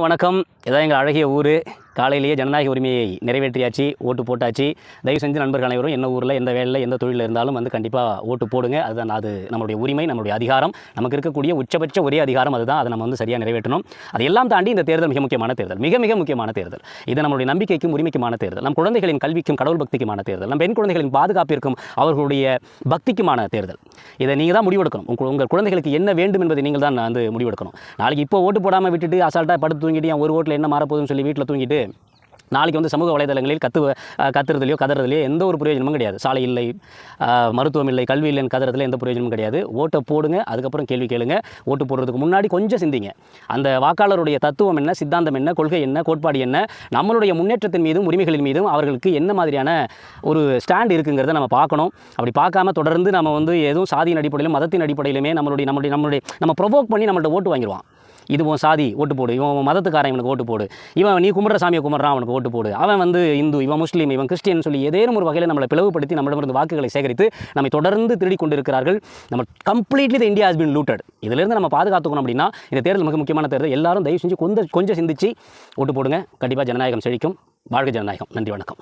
வணக்கம். இதான் எங்கள் அழகிய ஊர். காலையிலேயே ஜனநாயக உரிமையை நிறைவேற்றியாச்சு ஓட்டு போட்டாச்சு. தயவு செஞ்சு நண்பர்கள் அனைவரும் என்ன ஊரில் எந்த வேலையில் எந்த தொழிலில் இருந்தாலும் வந்து கண்டிப்பாக ஓட்டு போடுங்க. அதுதான் அது நம்மளுடைய உரிமை நம்மளுடைய அதிகாரம். நமக்கு இருக்கக்கூடிய உச்சபட்ச ஒரே அதிகாரம் அதுதான். அதை நம்ம வந்து சரியாக நிறைவேற்றணும். அதையெல்லாம் தாண்டி இந்த தேர்தல் மிக முக்கியமான தேர்தல். மிக மிக முக்கியமான தேர்தல். இது நம்மளுடைய நம்பிக்கைக்கும் உரிமைக்குமான தேர்தல். நம் குழந்தைகளின் கல்விக்கும் கடவுள் பக்திக்குமான தேர்தல். நம் பெண் குழந்தைகளின் பாதுகாப்பிற்கும் அவர்களுடைய பக்திக்குமான தேர்தல். இதை நீங்கள் தான் முடிவெடுக்கணும். உங்கள் உங்கள் குழந்தைகளுக்கு என்ன வேண்டும் என்பதை நீங்கள் தான் வந்து முடிவெடுக்கணும். நாளைக்கு இப்போ ஓட்டு போடாமல் விட்டுட்டு அசால்ட்டாக படுத்து தூங்கிட்டு என் ஒரு ஓட்டில் என்ன மாறப்போகுதுன்னு சொல்லி வீட்டில் தூங்கிட்டு நாளைக்கு வந்து சமூக வலைதளங்களில் கத்து கத்துறதுலையோ கதறதுலையோ எந்த ஒரு பிரயோஜனமும் கிடையாது. சாலை இல்லை மருத்துவம் இல்லை கல்வி இல்லைன்னு கதறதுல எந்த பிரயோஜனமும் கிடையாது. ஓட்டை போடுங்க அதுக்கப்புறம் கேள்வி கேளுங்க. ஓட்டு போடுறதுக்கு முன்னாடி கொஞ்சம் சிந்திங்க. அந்த வாக்காளருடைய தத்துவம் என்ன சித்தாந்தம் என்ன கொள்கை என்ன கோட்பாடு என்ன நம்மளுடைய முன்னேற்றத்தின் மீதும் உரிமைகளின் மீதும் அவர்களுக்கு என்ன மாதிரியான ஒரு ஸ்டாண்ட் இருக்குங்கிறத நம்ம பார்க்கணும். அப்படி பார்க்காம தொடர்ந்து நம்ம வந்து எதுவும் சாதியின் அடிப்படையிலும் மதத்தின் அடிப்படையிலுமே நம்மளுடைய நம்மளுடைய நம்மளுடைய நம்ம ப்ரொவோக் பண்ணி நம்மள்ட்ட ஓட்டு வாங்கிடுவான். இது உன் சாதி ஓட்டு போடு. இவன் மதத்துக்காரன் இவனுக்கு ஓட்டு போடு. இவன் நீ கும்பிட்ற சாமியை கும்பிட்றான் அவனுக்கு ஓட்டு போடு. அவன் வந்து இந்து இவன் முஸ்லீம் இவன் கிறிஸ்டியன் சொல்லி ஏதேனும் ஒரு வகையில் நம்மளை பிளவுபடுத்தி நம்மளிடமிருந்து வாக்குகளை சேகரித்து நம்மை தொடர்ந்து திருடி கொண்டிருக்கிறார்கள் நம்ம completely the India has been looted இதிலிருந்து நம்ம பாதுகாத்துக்கணும் அப்படின்னா இந்த தேர்தல் மிக முக்கியமான தேர்தல். எல்லாரும் தயவு செஞ்சு கொஞ்சம் கொஞ்சம் சிந்திச்சு ஓட்டு போடுங்க. கண்டிப்பாக ஜனநாயகம் செழிக்கும். வாழ்க ஜனநாயகம். நன்றி வணக்கம்.